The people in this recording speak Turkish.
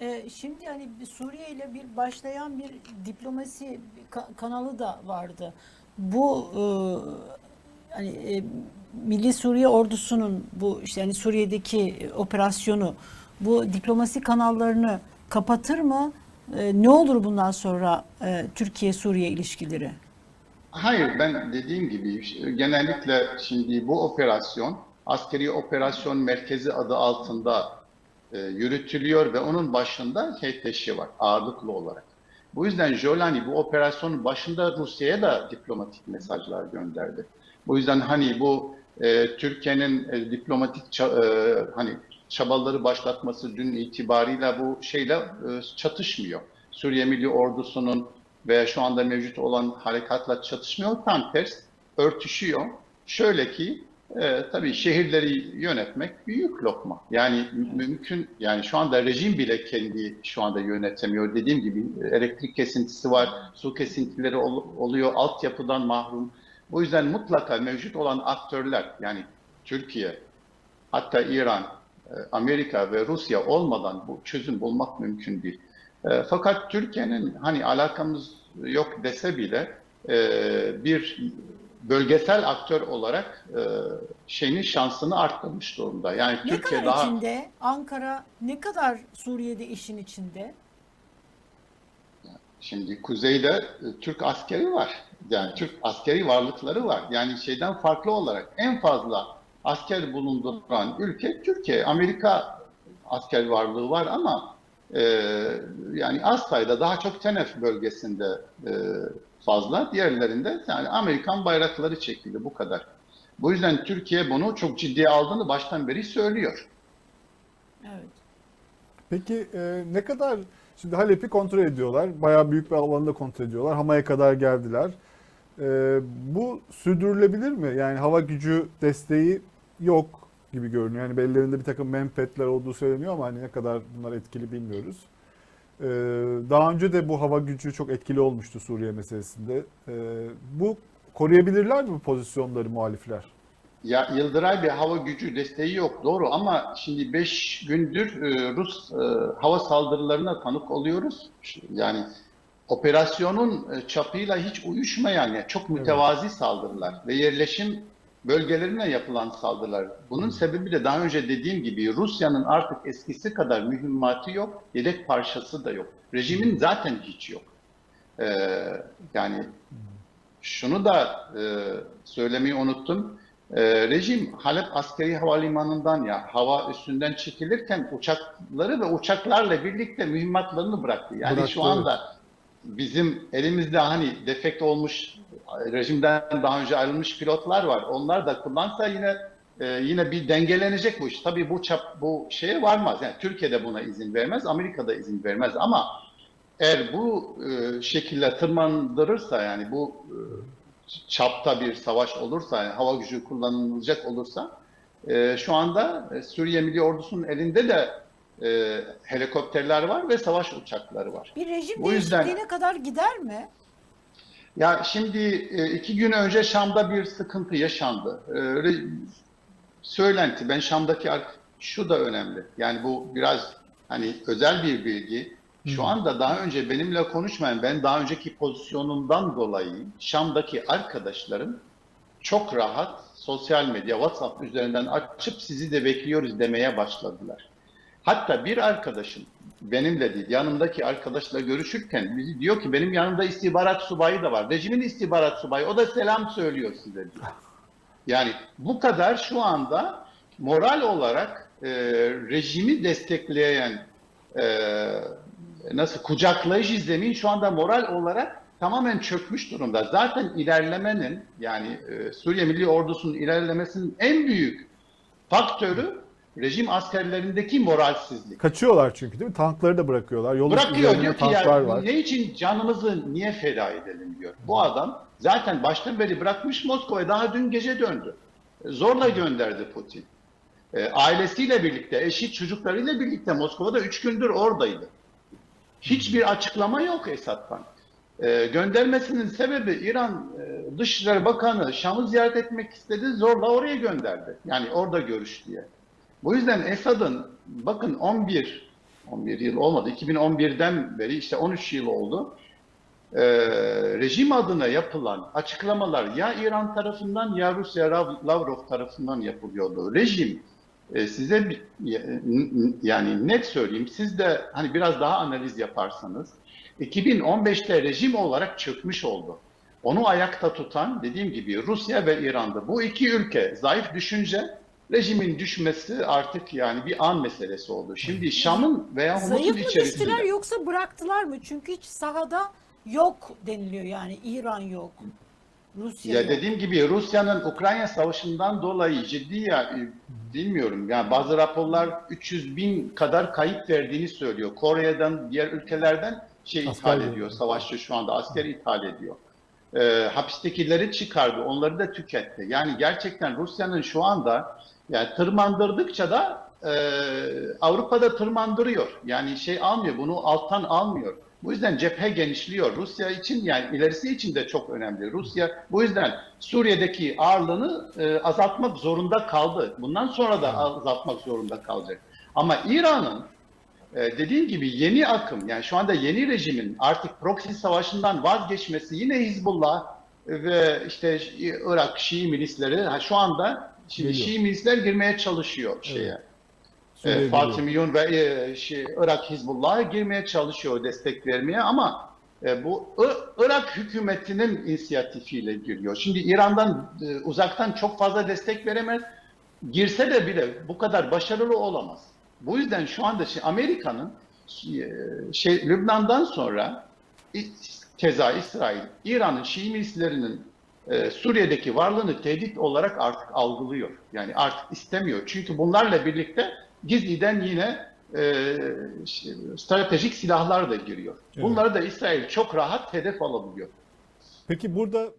Ee, şimdi hani Suriye ile bir başlayan bir diplomasi ka- kanalı da vardı. Bu e, hani e, Milli Suriye Ordusu'nun bu işte hani Suriye'deki operasyonu bu diplomasi kanallarını kapatır mı? E, ne olur bundan sonra e, Türkiye-Suriye ilişkileri? Hayır, ben dediğim gibi genellikle şimdi bu operasyon askeri operasyon merkezi adı altında e, yürütülüyor ve onun başında HTŞ var ağırlıklı olarak. Bu yüzden Jolani bu operasyonun başında Rusya'ya da diplomatik mesajlar gönderdi. Bu yüzden hani bu e, Türkiye'nin e, diplomatik e, hani çabaları başlatması dün itibariyle bu şeyle e, çatışmıyor. Suriye Milli Ordusu'nun ve şu anda mevcut olan harekatla çatışmıyor. Tam ters örtüşüyor. Şöyle ki e, tabii şehirleri yönetmek büyük lokma. Yani mümkün yani şu anda rejim bile kendi şu anda yönetemiyor. Dediğim gibi elektrik kesintisi var, su kesintileri ol- oluyor, altyapıdan mahrum. Bu yüzden mutlaka mevcut olan aktörler yani Türkiye, hatta İran, e, Amerika ve Rusya olmadan bu çözüm bulmak mümkün değil. E, Fakat Türkiye'nin hani alakamız yok dese bile e, bir bölgesel aktör olarak e, şeyinin şansını arttırmış durumda. Yani Ne Türkiye kadar daha içinde? Ankara ne kadar Suriye'de işin içinde? Şimdi kuzeyde e, Türk askeri var. Yani Türk askeri varlıkları var. Yani şeyden farklı olarak en fazla asker bulunduran ülke Türkiye. Amerika asker varlığı var ama e, yani az sayıda daha çok Tenef bölgesinde e, fazla. Diğerlerinde yani Amerikan bayrakları çekildi bu kadar. Bu yüzden Türkiye bunu çok ciddiye aldığını baştan beri söylüyor. Evet. Peki e, ne kadar şimdi Halep'i kontrol ediyorlar. Bayağı büyük bir alanı da kontrol ediyorlar. Hama'ya kadar geldiler. E, bu sürdürülebilir mi? Yani hava gücü desteği yok gibi görünüyor. Yani bellerinde bir takım menfetler olduğu söyleniyor ama hani ne kadar bunlar etkili bilmiyoruz. E, daha önce de bu hava gücü çok etkili olmuştu Suriye meselesinde. E, bu koruyabilirler mi bu pozisyonları muhalifler? Ya Yıldıray bir hava gücü desteği yok doğru ama şimdi 5 gündür e, Rus e, hava saldırılarına tanık oluyoruz. Yani operasyonun e, çapıyla hiç uyuşmayan yani çok mütevazi saldırılar ve yerleşim bölgelerine yapılan saldırılar. Bunun sebebi de daha önce dediğim gibi Rusya'nın artık eskisi kadar mühimmatı yok, yedek parçası da yok. Rejimin zaten hiç yok. E, yani şunu da e, söylemeyi unuttum. Ee, rejim Halep askeri havalimanından ya hava üstünden çekilirken uçakları ve uçaklarla birlikte mühimmatlarını bıraktı. Yani Bıraktı, şu anda bizim elimizde hani defekt olmuş rejimden daha önce ayrılmış pilotlar var. Onlar da kullansa yine e, yine bir dengelenecek bu iş. Tabii bu çap bu şeye varmaz. Yani Türkiye'de buna izin vermez, Amerika'da izin vermez ama eğer bu e, şekilde tırmandırırsa yani bu e, çapta bir savaş olursa, yani hava gücü kullanılacak olursa e, şu anda e, Suriye Milli Ordusu'nun elinde de e, helikopterler var ve savaş uçakları var. Bir rejim Bu yüzden- kadar gider mi? Ya şimdi e, iki gün önce Şam'da bir sıkıntı yaşandı. E, re- söylenti, ben Şam'daki şu da önemli. Yani bu biraz hani özel bir bilgi. Şu anda daha önce benimle konuşmayan, ben daha önceki pozisyonumdan dolayı Şam'daki arkadaşlarım çok rahat sosyal medya, WhatsApp üzerinden açıp sizi de bekliyoruz demeye başladılar. Hatta bir arkadaşım benimle değil, yanımdaki arkadaşla görüşürken diyor ki benim yanımda istihbarat subayı da var. Rejimin istihbarat subayı. O da selam söylüyor size diyor. Yani bu kadar şu anda moral olarak e, rejimi destekleyen e, nasıl kucaklayıcı zemin şu anda moral olarak tamamen çökmüş durumda. Zaten ilerlemenin yani e, Suriye Milli Ordusu'nun ilerlemesinin en büyük faktörü rejim askerlerindeki moralsizlik. Kaçıyorlar çünkü değil mi? Tankları da bırakıyorlar. Yolun Bırakıyor diyor ki tanklar var. ne için canımızı niye feda edelim diyor. Bu adam zaten baştan beri bırakmış Moskova'ya daha dün gece döndü. Zorla gönderdi Putin. E, ailesiyle birlikte, eşi çocuklarıyla birlikte Moskova'da üç gündür oradaydı. Hiçbir açıklama yok Esad'dan. E, göndermesinin sebebi İran e, Dışişleri Bakanı Şam'ı ziyaret etmek istedi, zorla oraya gönderdi. Yani orada görüş diye. Bu yüzden Esad'ın bakın 11 11 yıl olmadı. 2011'den beri işte 13 yıl oldu. Ee, rejim adına yapılan açıklamalar ya İran tarafından ya Rusya Lav- Lavrov tarafından yapılıyordu. Rejim e, size bir- n- yani net söyleyeyim siz de hani biraz daha analiz yaparsanız 2015'te rejim olarak çökmüş oldu. Onu ayakta tutan dediğim gibi Rusya ve İran'dı. Bu iki ülke zayıf düşünce rejimin düşmesi artık yani bir an meselesi oldu. Şimdi Şam'ın veya mı içerisinde. düştüler yoksa bıraktılar mı? Çünkü hiç sahada yok deniliyor yani İran yok. Rusya Ya yok. dediğim gibi Rusya'nın Ukrayna Savaşı'ndan dolayı ciddi ya e, bilmiyorum yani bazı raporlar 300 bin kadar kayıp verdiğini söylüyor. Kore'den diğer ülkelerden şey Asker ithal ediyor. Savaşçı şu anda asker ithal ediyor. Ee, hapistekileri çıkardı. Onları da tüketti. Yani gerçekten Rusya'nın şu anda yani tırmandırdıkça da e, Avrupa'da tırmandırıyor. Yani şey almıyor. Bunu alttan almıyor. Bu yüzden cephe genişliyor. Rusya için yani ilerisi için de çok önemli. Rusya bu yüzden Suriye'deki ağırlığını e, azaltmak zorunda kaldı. Bundan sonra da azaltmak zorunda kalacak. Ama İran'ın e, dediğim gibi yeni akım yani şu anda yeni rejimin artık proxy savaşından vazgeçmesi yine Hizbullah ve işte Irak Şii milisleri şu anda şimdi Geliyor. Şii milisler girmeye çalışıyor şeye. Suriye'ye E. Milyon ve e, şey, Irak Hizbullah'a girmeye çalışıyor destek vermeye ama e, bu I- Irak hükümetinin inisiyatifiyle giriyor. Şimdi İran'dan e, uzaktan çok fazla destek veremez. Girse de bile bu kadar başarılı olamaz. Bu yüzden şu anda şey, Amerika'nın e, şey Lübnan'dan sonra keza İsrail, İran'ın Şii milislerinin e, Suriye'deki varlığını tehdit olarak artık algılıyor. Yani artık istemiyor. Çünkü bunlarla birlikte gizliden yine e, stratejik silahlar da giriyor. Evet. Bunları da İsrail çok rahat hedef alabiliyor. Peki burada